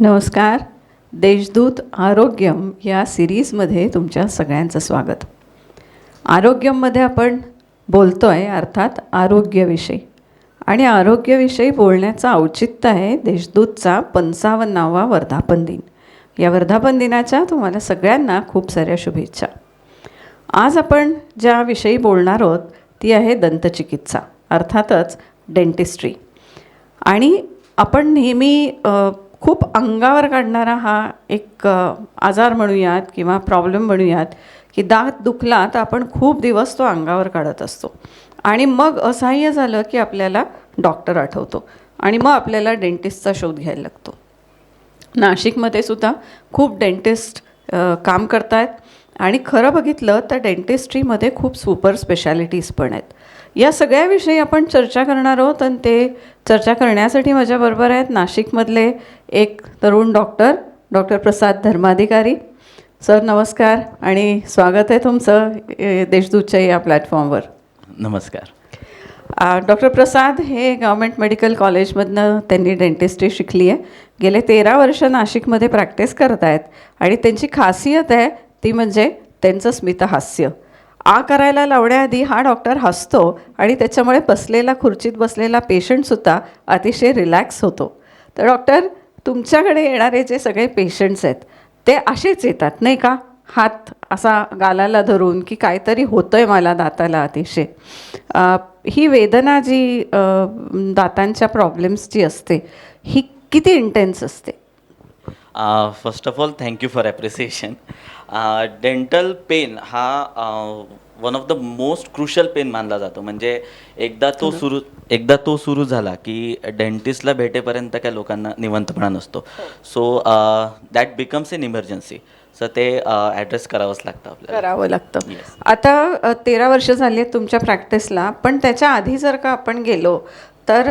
नमस्कार. देशदूत आरोग्यम या सिरीजमध्ये तुमच्या सगळ्यांचं स्वागत. आरोग्यममध्ये आपण बोलतो आहे अर्थात आरोग्यविषयी. आणि आरोग्यविषयी बोलण्याचं औचित्य आहे देशदूतचा पंचावन्नावा वर्धापन दिन. या वर्धापन दिनाच्या तुम्हाला सगळ्यांना खूप साऱ्या शुभेच्छा. आज आपण ज्याविषयी बोलणार आहोत ती आहे दंतचिकित्सा अर्थातच डेंटिस्ट्री. आणि आपण नेहमी खूप अंगावर काढणारा हा एक आजार म्हणूयात किंवा प्रॉब्लेम म्हणूयात की दात दुखला तर आपण खूप दिवस तो अंगावर काढत असतो. आणि मग असह्य झालं की आपल्याला डॉक्टर आठवतो आणि मग आपल्याला डेंटिस्टचा शोध घ्यायला लागतो. नाशिकमध्ये सुद्धा खूप डेंटिस्ट काम करत आहेत आणि खरं बघितलं तर डेंटिस्ट्रीमध्ये खूप सुपर स्पेशालिटीज पण आहेत. या सगळ्याविषयी आपण चर्चा करणार आहोत आणि ते चर्चा करण्यासाठी माझ्याबरोबर आहेत नाशिकमधले एक तरुण doctor doctor Prasad Dharmadhikari. Sir नमस्कार आणि स्वागत आहे तुमचं देशदूतच्या या प्लॅटफॉर्मवर. नमस्कार. डॉक्टर प्रसाद हे गव्हर्मेंट मेडिकल कॉलेजमधनं त्यांनी डेंटिस्ट्री शिकली आहे गेले तेरा वर्ष नाशिकमध्ये प्रॅक्टिस करत आहेत आणि त्यांची खासियत आहे ती म्हणजे त्यांचं स्मितहास्य. आ करायला लावण्याआधी हा डॉक्टर हसतो आणि त्याच्यामुळे बसलेला खुर्चीत बसलेला पेशंटसुद्धा अतिशय रिलॅक्स होतो. तर डॉक्टर तुमच्याकडे येणारे जे सगळे पेशंट्स आहेत ते असेच येतात नाही का? हात असा गालाला धरून की काहीतरी होतंय मला दाताला अतिशय. ही वेदना जी दातांच्या प्रॉब्लेम्सची असते ही किती इंटेन्स असते? First of all thank you for appreciation dental pain हा one of the most crucial pain मानला जातो. म्हणजे एकदा तो सुरू एकदा तो सुरू झाला की डेंटिस्टला भेटेपर्यंत काय लोकांना निवंतपणा नसतो. So that becomes an emergency so ते ॲड्रेस करावंच लागतं आपल्याला. करावं लागतं. आता तेरा वर्ष झाली आहेत तुमच्या प्रॅक्टिसला पण त्याच्या आधी जर का आपण गेलो तर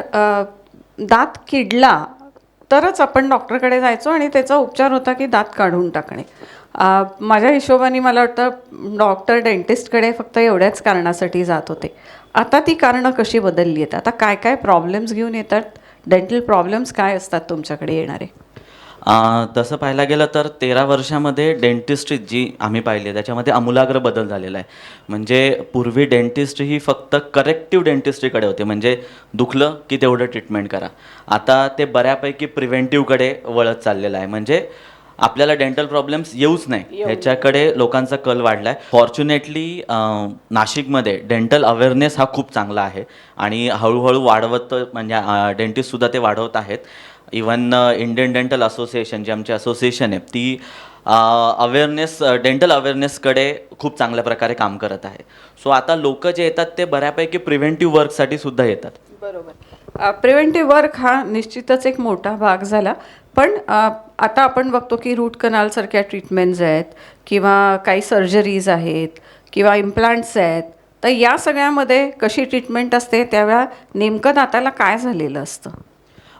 दात किडला तरच आपण डॉक्टरकडे जायचो आणि त्याचा उपचार होता की दात काढून टाकणे. माझ्या हिशोबाने मला वाटतं डॉक्टर डेंटिस्टकडे फक्त एवढ्याच कारणासाठी जात होते. आता ती कारणं कशी बदलली आहेत? आता काय काय प्रॉब्लेम्स घेऊन येतात? डेंटल प्रॉब्लेम्स काय असतात तुमच्याकडे येणारे? तसं पाहायला गेलं तर तेरा वर्षामध्ये डेंटिस्ट्री जी आम्ही पाहिली आहे त्याच्यामध्ये आमूलाग्र बदल झालेला आहे. म्हणजे पूर्वी डेंटिस्ट्री ही फक्त करेक्टिव्ह डेंटिस्ट्रीकडे होते म्हणजे दुखलं की तेवढं ट्रीटमेंट करा. आता ते बऱ्यापैकी प्रिव्हेंटिव्हकडे वळत चाललेलं आहे. म्हणजे आपल्याला डेंटल प्रॉब्लेम्स येऊच नाही. ह्याच्याकडे लोकांचा कल वाढला आहे फॉर्च्युनेटली नाशिकमध्ये डेंटल अवेअरनेस हा खूप चांगला आहे. आणि हळूहळू वाढवत म्हणजे डेंटिस्टसुद्धा ते वाढवत आहेत. इवन इंडियन डेंटल असोसिएशन जी आमची असोसिएशन आहे ती अवेअरनेस डेंटल अवेअरनेसकडे खूप चांगल्या प्रकारे काम करत आहे. सो आता लोक जे येतात ते बऱ्यापैकी प्रिव्हेंटिव्ह वर्कसाठी सुद्धा येतात. बरोबर. प्रिव्हेंटिव्ह वर्क हा निश्चितच एक मोठा भाग झाला. पण आता आपण बघतो की रूट कनालसारख्या ट्रीटमेंट्स आहेत किंवा काही सर्जरीज आहेत किंवा इम्प्लांट्स आहेत. तर या सगळ्यामध्ये कशी ट्रीटमेंट असते त्यावेळा नेमकं दाताला काय झालेलं असतं?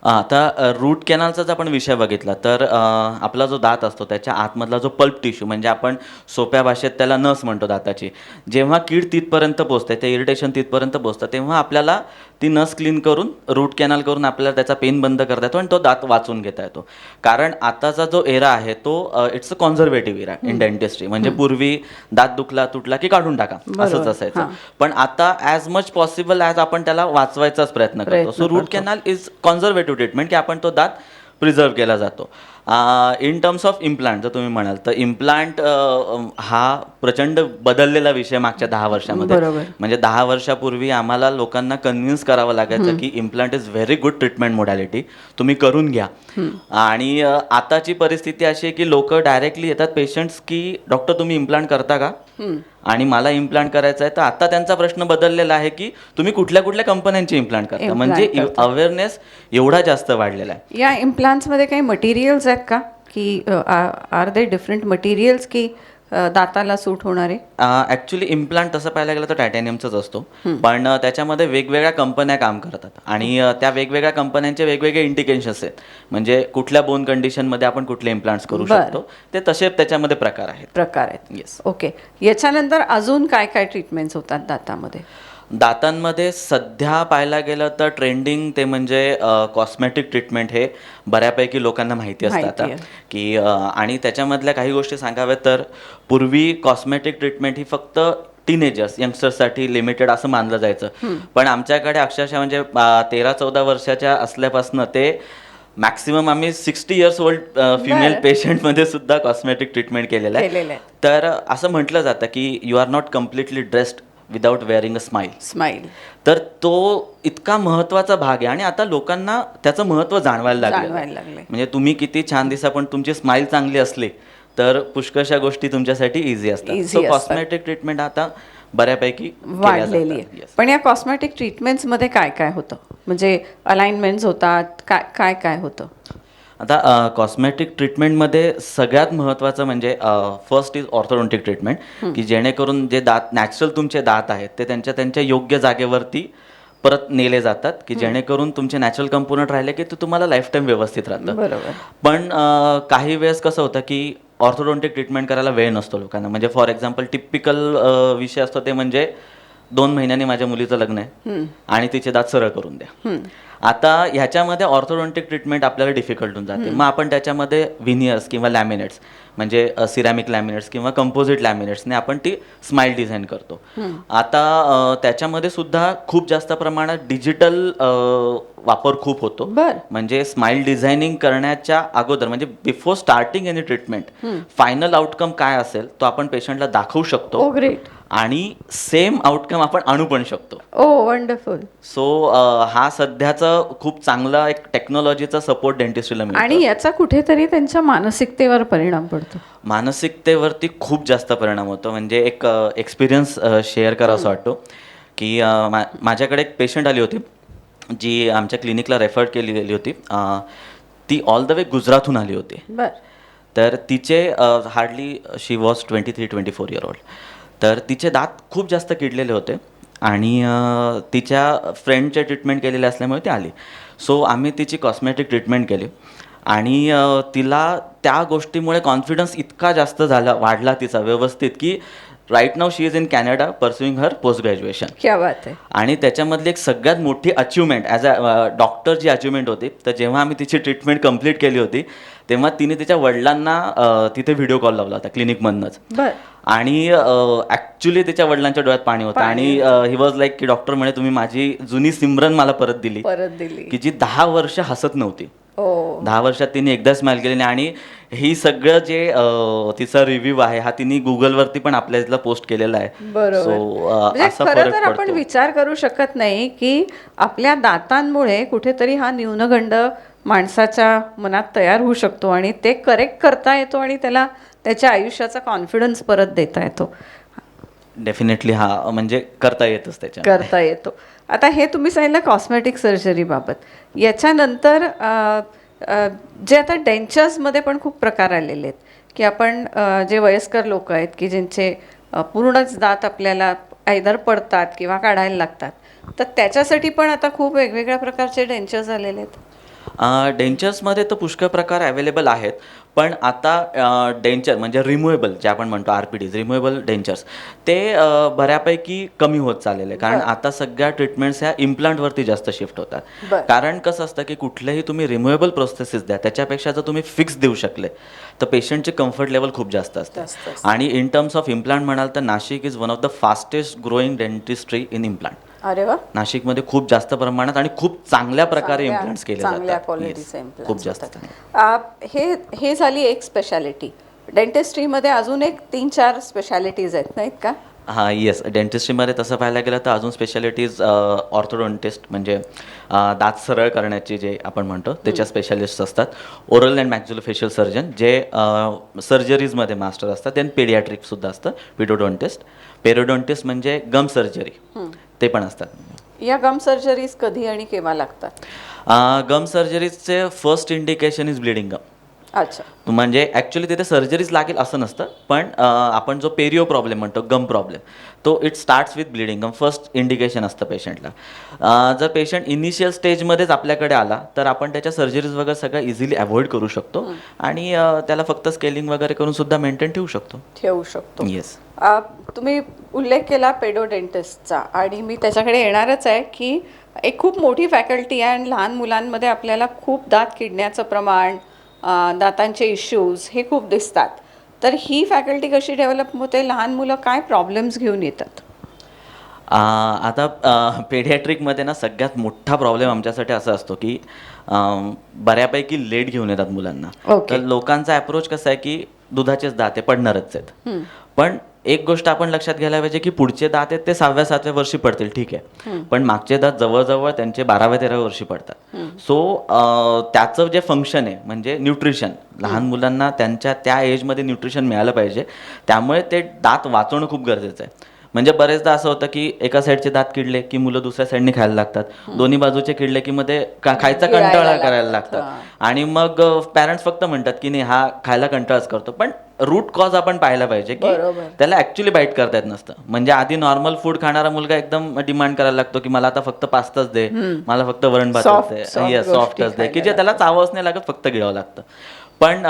आता रूट कॅनलचा जर आपण विषय बघितला तर अ, आपला जो दात असतो त्याच्या आतमधला जो पल्प टिश्यू म्हणजे आपण सोप्या भाषेत त्याला नस म्हणतो दाताची जेव्हा कीड तिथपर्यंत पोचते ते इरिटेशन तिथपर्यंत पोचतं तेव्हा आपल्याला ती नस क्लीन करून रूट कॅनल करून आपल्याला त्याचा पेन बंद करता येतो आणि तो दात वाचून घेता येतो. कारण आताचा जो एरा आहे तो it's a conservative era in dentistry म्हणजे पूर्वी दात दुखला तुटला की काढून टाका असंच असायचं. पण आता ॲज मच पॉसिबल ॲज आपण त्याला वाचवायचाच प्रयत्न करतो. So root canal is conservative treatment की आपण तो दात प्रिझर्व केला जातो. इन टर्म्स ऑफ इम्प्लांट जर तुम्ही म्हणाल तर इम्प्लांट हा प्रचंड बदललेला विषय मागच्या दहा वर्षामध्ये. म्हणजे दहा वर्षापूर्वी आम्हाला लोकांना कन्व्हिन्स करावं लागायचं की implant is very good treatment modality तुम्ही करून घ्या. आणि अ, आताची परिस्थिती अशी आहे की लोक डायरेक्टली येतात पेशंट्स की डॉक्टर तुम्ही इम्प्लांट करता का? आणि मला इम्प्लांट करायचं आहे. तर आता त्यांचा प्रश्न बदललेला आहे की तुम्ही कुठल्या कुठल्या कंपन्यांचे इम्प्लांट करता? म्हणजे. अवेअरनेस एवढा जास्त वाढलेला आहे. या इम्प्लांट्समध्ये काही मटेरियल्स आहेत का? की आर दे डिफरंट मटेरियल्स की दाताला सूट होणारे? ॲक्च्युली इम्प्लांट तसं पाहायला गेलं तर टायटॅनियमचंच असतो. पण त्याच्यामध्ये वेगवेगळ्या कंपन्या काम करतात. आणि त्या वेगवेगळ्या कंपन्यांचे वेगवेगळे इंडिकेशन्स आहेत. म्हणजे कुठल्या बोन कंडिशनमध्ये आपण कुठले इम्प्लांट्स करू. शकतो. ते तसे त्याच्यामध्ये प्रकार आहेत. प्रकार आहेत. येस ओके याच्यानंतर अजून काय काय ट्रीटमेंट्स होतात दातामध्ये? दातांमध्ये सध्या पाहायला गेलं तर ट्रेंडिंग ते म्हणजे कॉस्मेटिक ट्रीटमेंट हे बऱ्यापैकी लोकांना माहिती असतं आता. की अ, आणि त्याच्यामधल्या काही गोष्टी सांगाव्यात तर पूर्वी कॉस्मेटिक ट्रीटमेंट ही फक्त टीनेजर्स यंगस्टर्ससाठी लिमिटेड असं मानलं जायचं पण आमच्याकडे अक्षरशः म्हणजे तेरा चौदा वर्षाच्या असल्यापासून ते मॅक्सिमम आम्ही सिक्स्टी इयर्स ओल्ड फिमेल. पेशंटमध्ये सुद्धा कॉस्मेटिक ट्रीटमेंट केलेलं केलेलं आहे आहे. तर असं म्हटलं जातं की you are not completely dressed without wearing a smile smile तर तो इतका महत्त्वाचा भाग आहे आणि आता लोकांना त्याचं महत्त्व जाणवायला जाणवायला लागलं. म्हणजे तुम्ही किती छान दिसा पण तुमची स्माईल चांगली असली तर पुष्कळशा गोष्टी तुमच्यासाठी इझी असतात Easy सो असतात. कॉस्मेटिक ट्रीटमेंट आता बऱ्यापैकी केल्या वाढलेली जातात. आहे Yes. पण या कॉस्मेटिक ट्रीटमेंट्समध्ये काय काय होतं म्हणजे अलाइनमेंट्स होतात काय काय काय होतं आता कॉस्मेटिक ट्रीटमेंटमध्ये सगळ्यात महत्त्वाचं म्हणजे फर्स्ट इज ऑर्थोडोंटिक ट्रीटमेंट की जेणेकरून जे दात नॅचरल तुमचे दात आहेत ते त्यांच्या त्यांच्या योग्य जागेवरती परत नेले जातात. की जेणेकरून तुमचे नॅचरल कंपोनंट राहिले की ते तुम्हाला लाईफ टाईम व्यवस्थित राहतं. बरोबर. पण काही वेळेस कसं होतं की ऑर्थोडोंटिक ट्रीटमेंट करायला वेळ नसतो लोकांना. म्हणजे फॉर एक्झाम्पल टिपिकल विषय असतो ते म्हणजे दोन महिन्यांनी माझ्या मुलीचं लग्न आहे. आणि तिचे दात सरळ करून द्या. आता ह्याच्यामध्ये ऑर्थोडोंटिक ट्रीटमेंट आपल्याला डिफिकल्ट होऊन जाते. मग आपण त्याच्यामध्ये विनियर्स किंवा लॅमिनेट्स म्हणजे सिरॅमिक लॅमिनेट्स किंवा कंपोजिट लॅमिनेट्सने आपण ती स्माईल डिझाईन करतो. आता त्याच्यामध्ये सुद्धा खूप जास्त प्रमाणात डिजिटल वापर खूप होतो. म्हणजे स्माईल डिझायनिंग करण्याच्या अगोदर म्हणजे before starting any treatment final outcome काय असेल तो आपण पेशंटला दाखवू शकतो. ग्रेट आणि सेम आउटकम आपण आणू पण शकतो. ओ वंडरफुल सो हा सध्याचा खूप चांगला एक टेक्नॉलॉजीचा सपोर्ट डेंटिस्ट्रीला मिळतो आणि याचा कुठेतरी त्यांच्या मानसिकतेवर परिणाम पडतो. मानसिकतेवरती खूप जास्त परिणाम होतो. म्हणजे एक एक्सपिरियन्स शेअर करावा वाटतो. की मा- माझ्याकडे एक पेशंट आली होती जी आमच्या क्लिनिकला रेफर केली गेली होती. ती ऑल द वे गुजरातहून आली होती. बर. तर तिचे hardly she was twenty three twenty four year old तर तिचे दात खूप जास्त किडलेले होते आणि तिच्या फ्रेंडचे ट्रीटमेंट केलेले असल्यामुळे ती आली. सो आम्ही तिची कॉस्मेटिक ट्रीटमेंट केली. आणि तिला त्या गोष्टीमुळे कॉन्फिडन्स इतका जास्त झाला वाढला तिचा व्यवस्थित की right now she is in Canada pursuing her post graduation क्या बात आहे आणि त्याच्यामधली एक सगळ्यात मोठी अचिव्हमेंट ॲज अ डॉक्टर जी अचिव्हमेंट होती तर जेव्हा आम्ही तिची ट्रीटमेंट कंप्लीट केली होती तेव्हा तिने तिच्या वडिलांना तिथे व्हिडिओ कॉल लावला होता क्लिनिकमधनंच आणि ॲक्च्युली तिच्या वडिलांच्या डोळ्यात पाणी होतं. आणि ही वॉज लाईक की डॉक्टर म्हणे तुम्ही माझी जुनी सिमरन मला परत दिली. परत दिली. की जी दहा वर्ष हसत नव्हती. ओ. दहा वर्षात तिने एकदा स्माईल केली आणि ही सगळं जे तिचा रिव्ह्यू आहे हा तिने गुगलवरती पण आपल्या इथला पोस्ट केलेला आहे. बरोबर. सो म्हणजे असा खरं तर आपण विचार करू शकत नाही की आपल्या दातांमुळे कुठेतरी हा न्यूनगंड माणसाच्या मनात तयार होऊ शकतो आणि ते करेक्ट करता येतो आणि त्याला त्याच्या आयुष्याचा कॉन्फिडन्स परत देता येतो. डेफिनेटली हा म्हणजे करता येतच त्याच्या करता येतो. आता हे तुम्ही सांगितलं कॉस्मेटिक सर्जरीबाबत याच्यानंतर जे आता डेंचर्समध्ये पण खूप प्रकार आलेले आहेत. की आपण जे वयस्कर लोक आहेत की ज्यांचे पूर्णच दात आपल्याला आयदर पडतात किंवा काढायला लागतात. तर त्याच्यासाठी पण आता खूप वेगवेगळ्या प्रकारचे डेंचर्स आलेले आहेत. डेंचर्समध्ये तर पुष्कळ प्रकार अवेलेबल आहेत. पण आता डेंचर म्हणजे रिमुवेबल जे आपण म्हणतो R P Ds removable dentures ते बऱ्यापैकी कमी होत चाललेले आहे. कारण आता सगळ्या ट्रीटमेंट्स ह्या इम्प्लांटवरती जास्त शिफ्ट होतात. कारण कसं असतं की कुठलेही तुम्ही रिमुवेबल प्रोसेसेस द्या त्याच्यापेक्षा जर तुम्ही फिक्स देऊ शकले तर पेशंटचे कम्फर्ट लेवल खूप जास्त जास्त असते. आणि इन टर्म्स ऑफ इम्प्लांट म्हणाल तर Nashik is one of the fastest growing dentistry in implant अरे वा. नाशिकमध्ये खूप जास्त प्रमाणात आणि खूप चांगल्या प्रकारे इम्प्लांट्स केले चांगल्या जातात. क्वालिटीचे Yes. implants खूप जास्त हे हे झाली एक स्पेशालिटी डेंटिस्ट्रीमध्ये अजून एक तीन चार स्पेशालिटीज आहेत नाहीत का? हां येस डेंटिस्ट्रीमध्ये तसं पाहायला गेलं तर अजून स्पेशालिटीज ऑर्थोडोंटिस्ट म्हणजे दात सरळ करण्याचे जे आपण म्हणतो त्याच्या स्पेशालिस्ट असतात. ओरल अँड मॅक्झुलोफेशियल सर्जन जे सर्जरीजमध्ये मास्टर असतात. देन पेडियाट्रिकसुद्धा असतं पिडोडोंटिस्ट पेरोडोंटिस्ट म्हणजे गम सर्जरी ते पण असतात. या गम सर्जरीज कधी आणि केव्हा लागतात? Gum सर्जरीजचे first indication is bleeding gum अच्छा. म्हणजे ॲक्च्युली तिथे सर्जरीज लागेल असं नसतं पण आपण जो पेरिओ प्रॉब्लेम म्हणतो गम प्रॉब्लेम तो it starts with bleeding gum first indication असतं पेशंटला जर पेशंट इनिशियल स्टेजमध्येच आपल्याकडे आला तर आपण त्याच्या सर्जरीज वगैरे सगळं इझिली अवॉइड करू शकतो आणि त्याला फक्त स्केलिंग वगैरे करून सुद्धा मेंटेन ठेवू शकतो. ठेवू शकतो. येस तुम्ही उल्लेख केला पेडोडेंटिस्टचा आणि मी त्याच्याकडे येणारच आहे की एक खूप मोठी फॅकल्टी आहे आणि लहान मुलांमध्ये आपल्याला खूप दात किडण्याचं प्रमाण दातांचे इश्यूज हे खूप दिसतात. तर ही फॅकल्टी कशी डेव्हलप होते? लहान मुलं काय प्रॉब्लेम्स घेऊन येतात? आता पेडियाट्रिकमध्ये ना सगळ्यात मोठा प्रॉब्लेम आमच्यासाठी असा असतो की बऱ्यापैकी लेट घेऊन येतात मुलांना. Okay. तर लोकांचा अप्रोच कसा आहे की दुधाचेच दात पडणारच आहेत. पण एक गोष्ट आपण लक्षात घ्यायला पाहिजे की पुढचे दात आहेत ते सहाव्या सातव्या वर्षी पडतील ठीक आहे. पण मागचे दात जवळजवळ त्यांचे बाराव्या तेराव्या वर्षी पडतात. सो त्याचं जे फंक्शन आहे म्हणजे न्यूट्रिशन लहान मुलांना त्यांच्या त्या एजमध्ये न्यूट्रिशन मिळालं पाहिजे. त्यामुळे ते दात वाचवणं खूप गरजेचं आहे. म्हणजे बरेचदा असं होतं की एका साईडचे दात किडले की मुलं दुसऱ्या साईडने खायला लागतात. दोन्ही बाजूचे किडले की मध्ये खायचा कंटाळा करायला लागतात, आणि मग पॅरेंट्स फक्त म्हणतात की नाही हा खायला कंटाळाच करतो. पण रूट कॉज आपण पाहायला पाहिजे की. त्याला ऍक्च्युली बाईट करता येत नसतं. म्हणजे आधी नॉर्मल फूड खाणारा मुलगा एकदम डिमांड करायला लागतो की मला आता फक्त पास्ताच दे मला फक्त वरण Soft- दे सॉफ्टच दे. की जे त्याला चावच नाही लागत फक्त गिळावं लागतं. पण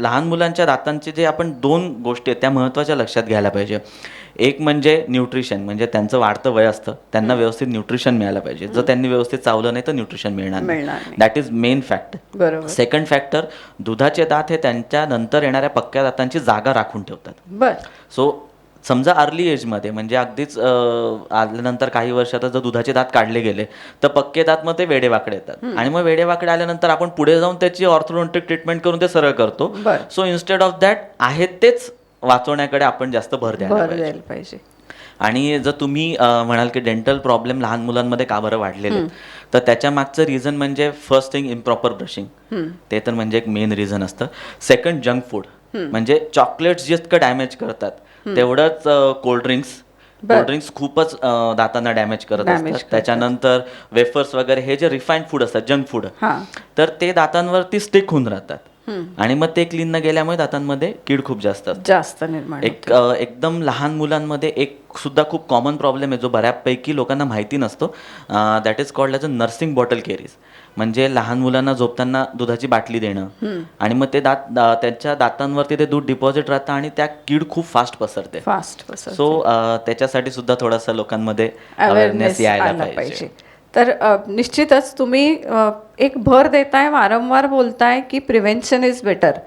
लहान मुलांच्या दातांचे जे आपण दोन गोष्टी आहेत त्या महत्त्वाच्या लक्षात घ्यायला पाहिजे. एक म्हणजे न्यूट्रिशन म्हणजे त्यांचं वाढतं वय असतं त्यांना व्यवस्थित न्यूट्रिशन मिळायला पाहिजे. जर त्यांनी व्यवस्थित चावलं नाही तर न्यूट्रिशन मिळणार नाही. दॅट इज मेन फॅक्ट बरोबर. सेकंड फॅक्टर दुधाचे दात हे त्यांच्या नंतर येणाऱ्या पक्क्या दातांची जागा राखून ठेवतात. बर. सो समजा अर्ली एजमध्ये म्हणजे अगदीच आल्यानंतर काही वर्षात जर दुधाचे दात काढले गेले तर पक्के दात मग ते वेडेवाकडे येतात. आणि मग वेडेवाकडे आल्यानंतर आपण पुढे जाऊन त्याची ऑर्थोडॉन्टिक ट्रीटमेंट करून ते सरळ करतो. सो इन्स्टेड ऑफ दॅट आहेत तेच वाचवण्याकडे आपण जास्त भर द्यायला पाहिजे. आणि जर तुम्ही म्हणाल की डेंटल प्रॉब्लेम लहान मुलांमध्ये का बरं वाढलेले? तर त्याच्या मागचं रिझन म्हणजे फर्स्ट थिंग इम्प्रॉपर ब्रशिंग ते तर म्हणजे एक मेन रिझन असतं. सेकंड जंक फूड म्हणजे चॉकलेट्स जितकं डॅमेज करतात तेवढंच कोल्ड्रिंक्स कोल्ड्रिंक्स खूपच दातांना डॅमेज करत असतात. त्याच्यानंतर वेफर्स वगैरे हे जे रिफाईंड फूड असतात जंक फूड तर ते दातांवरती स्टिक होऊन राहतात. आणि मग ते क्लीन न गेल्यामुळे दातांमध्ये कीड खूप जास्त जास्त निर्माण एक एकदम लहान मुलांमध्ये एक सुद्धा खूप कॉमन प्रॉब्लेम आहे जो बऱ्यापैकी लोकांना माहिती नसतो. That is called as a nursing bottle caries म्हणजे लहान मुलांना झोपताना दुधाची बाटली देणं. आणि मग ते दात त्यांच्या दातांवरती ते दूध डिपॉझिट राहतं आणि त्या कीड खूप फास्ट पसरते. फास्ट बस सो त्याच्यासाठी सुद्धा थोडासा लोकांमध्ये अवेअरनेस यायला पाहिजे. तर निश्चितच तुम्ही एक भर देताय वारंवार बोलताय की प्रिव्हेन्शन इज बेटर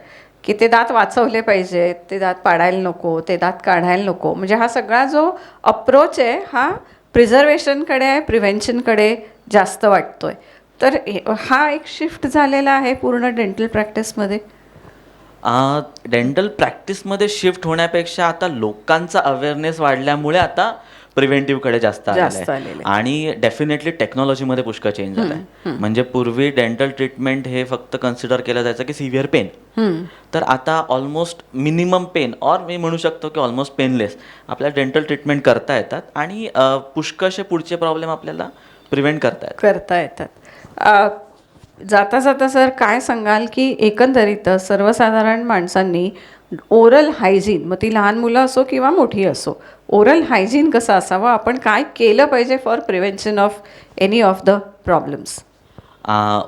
की ते दात वाचवले पाहिजेत ते दात पाडायला नको ते दात काढायला नको. म्हणजे हा सगळा जो अप्रोच आहे हा प्रिझर्वेशनकडे आहे प्रिव्हेन्शनकडे जास्त वाटतोय. तर हे- एक शिफ्ट झालेला आहे पूर्ण डेंटल प्रॅक्टिसमध्ये डेंटल प्रॅक्टिसमध्ये शिफ्ट होण्यापेक्षा आता लोकांचा अवेअरनेस वाढल्यामुळे आता प्रिव्हेंटिव्हकडे जास्त आलेलं आणि डेफिनेटली टेक्नॉलॉजीमध्ये पुष्कळ चेंज झाला आहे म्हणजे पूर्वी डेंटल ट्रीटमेंट हे फक्त कन्सिडर केलं जायचं की सिव्हिअर पेन तर आता ऑलमोस्ट मिनिमम पेन ऑर मी म्हणू शकतो की ऑलमोस्ट पेनलेस आपल्याला डेंटल ट्रीटमेंट करता येतात आणि अ, पुष्कळसे पुढचे प्रॉब्लेम आपल्याला प्रिव्हेंट करता येतात. करता येतात. जाता जाता सर काय सांगाल की एकंदरीत सर्वसाधारण माणसांनी ओरल हायजीन मग ती लहान मुलं असो किंवा मोठी असो ओरल हायजीन कसं असावं? आपण काय केलं पाहिजे for prevention of any of the problems?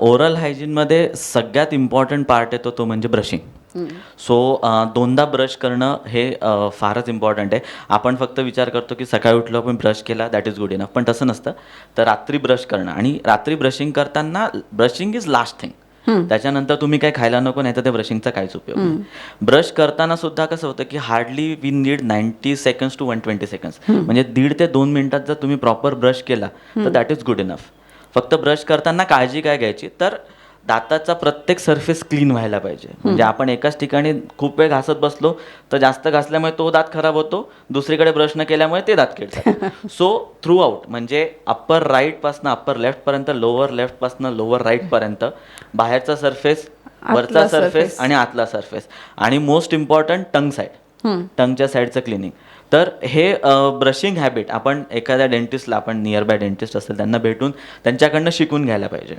Oral हायजीनमध्ये सगळ्यात इम्पॉर्टंट पार्ट येतो तो म्हणजे ब्रशिंग. सो दोनदा ब्रश करणं हे फारच इम्पॉर्टंट आहे. आपण फक्त विचार करतो की सकाळी उठलो आपण ब्रश केला दॅट इज गुड इनफ पण तसं नसतं. तर रात्री ब्रश करणं. आणि रात्री ब्रशिंग करताना ब्रशिंग इज लास्ट थिंग त्याच्यानंतर तुम्ही काय खायला नको नाही तर त्या ब्रशिंगचा काहीच उपयोग ब्रश करताना सुद्धा कसं होतं की hardly we need ninety seconds to one twenty seconds म्हणजे दीड ते दोन मिनिटात जर तुम्ही प्रॉपर ब्रश केला तर दॅट इज गुड इनफ फक्त ब्रश करताना काळजी काय घ्यायची? तर दाताचा प्रत्येक सरफेस क्लीन व्हायला पाहिजे. म्हणजे आपण एकाच ठिकाणी खूप वेळ घासत बसलो तर जास्त घासल्यामुळे तो दात खराब होतो. दुसरीकडे ब्रश न केल्यामुळे ते दात किडतात सो थ्रू आउट म्हणजे अप्पर राईटपासनं अप्पर लेफ्टपर्यंत लोअर लेफ्टपासनं लोअर राईटपर्यंत बाहेरचा सरफेस वरचा सरफेस. आणि आतला सरफेस आणि मोस्ट इम्पॉर्टंट टंग साईड टंगच्या साईडचं क्लिनिंग तर हे ब्रशिंग हॅबिट आपण एखाद्या डेंटिस्टला आपण नियर बाय डेंटिस्ट असेल त्यांना भेटून त्यांच्याकडनं शिकून घ्यायला पाहिजे.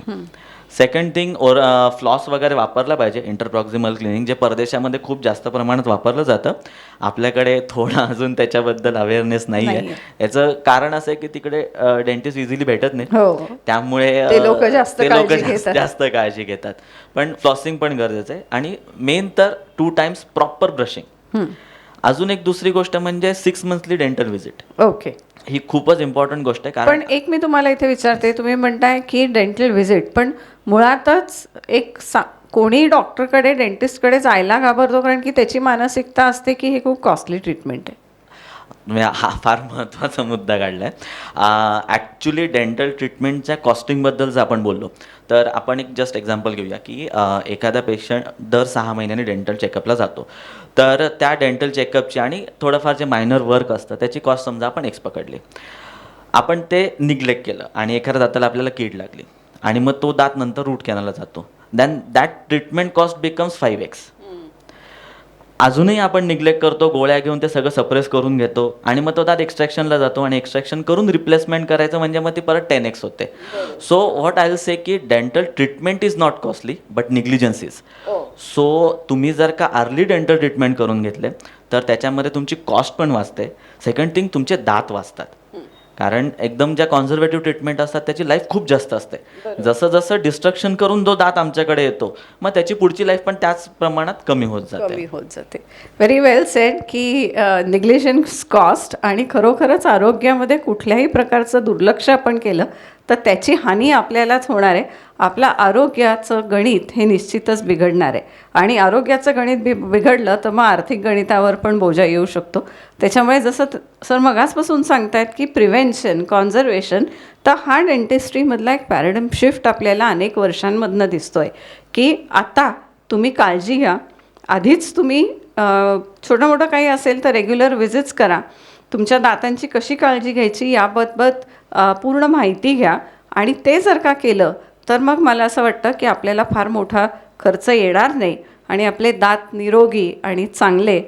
सेकंड थिंग और फ्लॉस वगैरे वापरला पाहिजे. इंटरप्रॉक्झिमल क्लिनिंग जे परदेशामध्ये खूप जास्त प्रमाणात वापरलं जातं. आपल्याकडे थोडं अजून त्याच्याबद्दल अवेअरनेस नाही आहे नाहीये. याचं कारण असं आहे की तिकडे डेंटिस्ट इझिली भेटत नाही हो. त्यामुळे लोकं. जास्त काळजी घेतात. पण फ्लॉसिंग पण गरजेचं आहे. आणि मेन तर टू टाइम्स प्रॉपर ब्रशिंग अजून एक दुसरी गोष्ट म्हणजे six monthly dental visit okay ही खूपच इम्पॉर्टंट गोष्ट आहे कारण पण एक मी तुम्हाला इथे विचारते तुम्ही म्हणताय की डेंटल व्हिजिट पण मुळातच एक सा कोणी डॉक्टरकडे डेंटिस्टकडे जायला घाबरतो कारण की त्याची मानसिकता असते की हे खूप कॉस्टली ट्रीटमेंट आहे. म्हणजे हा फार महत्त्वाचा मुद्दा काढला आहे ॲक्च्युली डेंटल ट्रीटमेंटच्या कॉस्टिंगबद्दल जर आपण बोललो. तर आपण एक जस्ट एक्झाम्पल घेऊया की एखादा पेशंट दर सहा महिन्याने डेंटल चेकअपला जातो. तर त्या डेंटल चेकअपची आणि थोडंफार जे मायनर वर्क असतं त्याची कॉस्ट समजा आपण एक्स पकडली. आपण ते निग्लेक्ट केलं आणि एखाद्या दाताला आपल्याला कीड लागली आणि मग तो दात नंतर रूट कॅनलला जातो. Then that treatment cost becomes five X अजूनही आपण निग्लेक्ट करतो गोळ्या घेऊन ते सगळं सप्रेस करून घेतो आणि मग तो दात एक्स्ट्रॅक्शनला जातो आणि एक्स्ट्रॅक्शन करून रिप्लेसमेंट करायचं म्हणजे मग ती परत टेन एक्स होते. So what I will say की dental treatment is not costly but negligence is so तुम्ही जर का अर्ली डेंटल ट्रीटमेंट करून घेतले तर त्याच्यामध्ये तुमची कॉस्ट पण वाचते. सेकंड थिंग तुमचे दात वाचतात. कारण एकदम ज्या कॉन्झर्वेटिव्ह ट्रीटमेंट असतात त्याची लाईफ खूप जास्त असते. जसं जसं डिस्ट्रक्शन करून जो दात आमच्याकडे येतो मग त्याची पुढची लाईफ पण त्याच प्रमाणात कमी होत जाते. कमी होत जाते. व्हेरी वेल सेड की निग्लिजन्स कॉस्ट आणि खरोखरच आरोग्यामध्ये कुठल्याही प्रकारचं दुर्लक्ष आपण केलं तर त्याची हानी आपल्यालाच होणार आहे. आपलं आरोग्याचं गणित हे निश्चितच बिघडणार आहे. आणि आरोग्याचं गणित बि बिघडलं तर मग आर्थिक गणितावर पण बोजा येऊ शकतो. त्याच्यामुळे जसं त- सर मगासपासून सांगतायत की प्रिव्हेन्शन कॉन्झर्वेशन तर हा डेंटिस्ट्रीमधला एक पॅराडम शिफ्ट आपल्याला अनेक वर्षांमधनं दिसतो आहे की आता तुम्ही काळजी घ्या. आधीच तुम्ही छोटं मोठं काही असेल तर रेग्युलर विजिट्स करा. तुमच्या दातांची कशी काळजी घ्यायची याबाबत पूर्ण माहिती घ्या. आणि ते जर का केलं तर मग मला असं वाटतं की आपल्याला फार मोठा खर्च येणार नाही. आणि आपले दात निरोगी आणि चांगले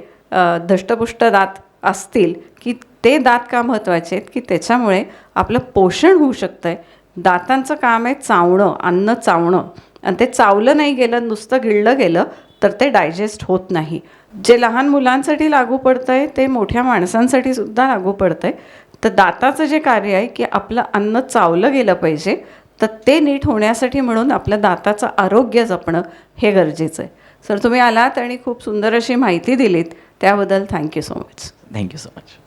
धष्टपुष्ट दात असतील की ते दात का महत्त्वाचे आहेत की त्याच्यामुळे आपलं पोषण होऊ शकतं आहे दातांचं काम आहे चावणं अन्न चावणं. आणि ते चावलं नाही गेलं नुसतं गिळलं गेलं तर ते डायजेस्ट होत नाही. जे लहान मुलांसाठी लागू पडतं आहे ते मोठ्या माणसांसाठी सुद्धा लागू पडतं आहे तर दाताचं जे कार्य आहे की आपलं अन्न चावलं गेलं पाहिजे तर ते नीट होण्यासाठी म्हणून आपलं दाताचं आरोग्य जपणं हे गरजेचं आहे. सर तुम्ही आलात आणि खूप सुंदर अशी माहिती दिलीत. त्याबद्दल thank you so much. Thank you so much